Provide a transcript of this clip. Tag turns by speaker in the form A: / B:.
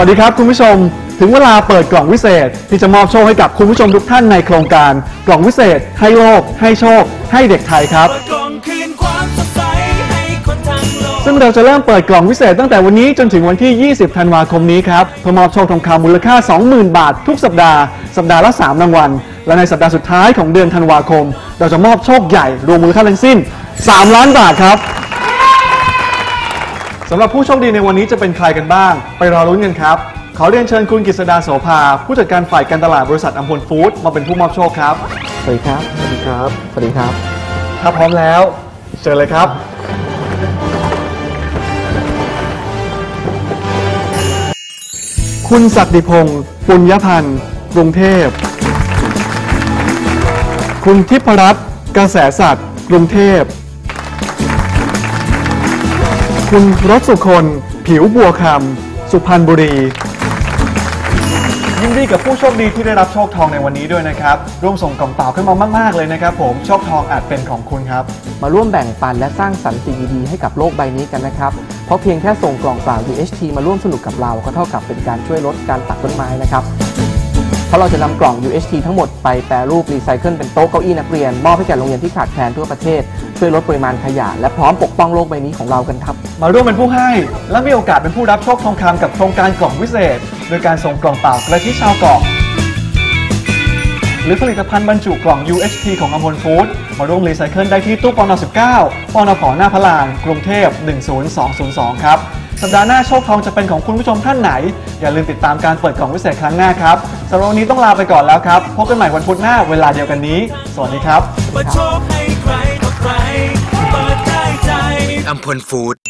A: วัสดีครับคุณผู้ชม ถึงเวลาเปิดกล่องวิเศษ ที่จะมอบโชคให้กับคุณผู้ชมทุกท่านในโครงการ กล่องวิเศษ ให้โลก ให้โชค ให้เด็กไทยครับ
B: เปิดกล่องคืนความสดใสให้คนทั้งโลก
A: ซึ่งเราจะเริ่มเปิดกล่องวิเศษตั้งแต่วันนี้จนถึงวันที่ 20 ธันวาคมนี้ครับเพื่อมอบโชคทองคำมูลค่า 20,000 บาท ทุกสัปดาห์ สัปดาห์ละ 3 รางวัล และในสัปดาห์สุดท้ายของเดือนธันวาคม เราจะมอบโชคใหญ่รวมมูลค่าทั้งสิ้น 3 ล้านบาทครับ สำหรับผู้โชคดีในวันนี้จะเป็นใครกันบ้าง ไปรอลุ้นกันครับ ขอเรียนเชิญคุณกฤษดาโสภา ผู้จัดการฝ่ายการตลาดบริษัทอัมพลฟู้ดมาเป็นผู้มอบโชคครับ
C: สวัสดีครับ สวัสดีครับ สวัสดีครับ
A: ถ้าพร้อมแล้ว เชิญเลยครับ คุณศักดิพงศ์ปุญญพันธ์ กรุงเทพ คุณทิพรัตน์กระแสสัตว์ กรุงเทพ คุณรสสุคน ผิวบัวคำ สุพรรณบุรี ยินดีกับผู้โชคดีที่ได้รับโชคทองในวันนี้ด้วยนะครับ ร่วมส่งกล่องเปล่าขึ้นมามาก ๆ เลยนะครับผม โชคทองอาจเป็นของคุณครับ
C: มาร่วมแบ่งปันและสร้างสรรค์สิ่งดีๆให้กับโลกใบนี้กันนะครับ เพราะเพียงแค่ส่งกล่องเปล่า UHT มาร่วมสนุกกับเราก็เท่ากับเป็นการช่วยลดการตัดต้นไม้นะครับ เพราะเราจะนำกล่อง UHT ทั้งหมดไปแปรรูปรีไซเคิลเป็นโต๊ะเก้าอี้นักเรียน มอบให้แก่โรงเรียนที่ขาดแคลนทั่วประเทศ ช่วยลดปริมาณขยะ และพร้อมปกป้องโลกใบนี้ของเรากันครับ
A: มาร่วมเป็นผู้ให้ และมีโอกาสเป็นผู้รับโชคทองคำกับโครงการกล่องวิเศษ โดยการส่งกล่องเปล่ากระชิชาวเกาะ รือผลิตภัณฑ์บรรจุกล่อง UHT ของอมพลฟู้ดมาร่วมรีไซเคิลได้ที่ตู้ปน19ปนผหน้าพระลาน กรุงเทพ 10202 ครับ สัปดาห์หน้าโชคทองจะเป็นของคุณผู้ชมท่านไหน อย่าลืมติดตามการเปิดกล่องวิเศษครั้งหน้าครับสำหรับวันนี้ต้องลาไปก่อนแล้วครับพบกันใหม่วันพุธหน้าเวลาเดียวกันนี้ สวัสดีครับ
B: เปิดโชคให้ใครต่อใครเปิดได้ใจ
D: อัมพลฟู้ด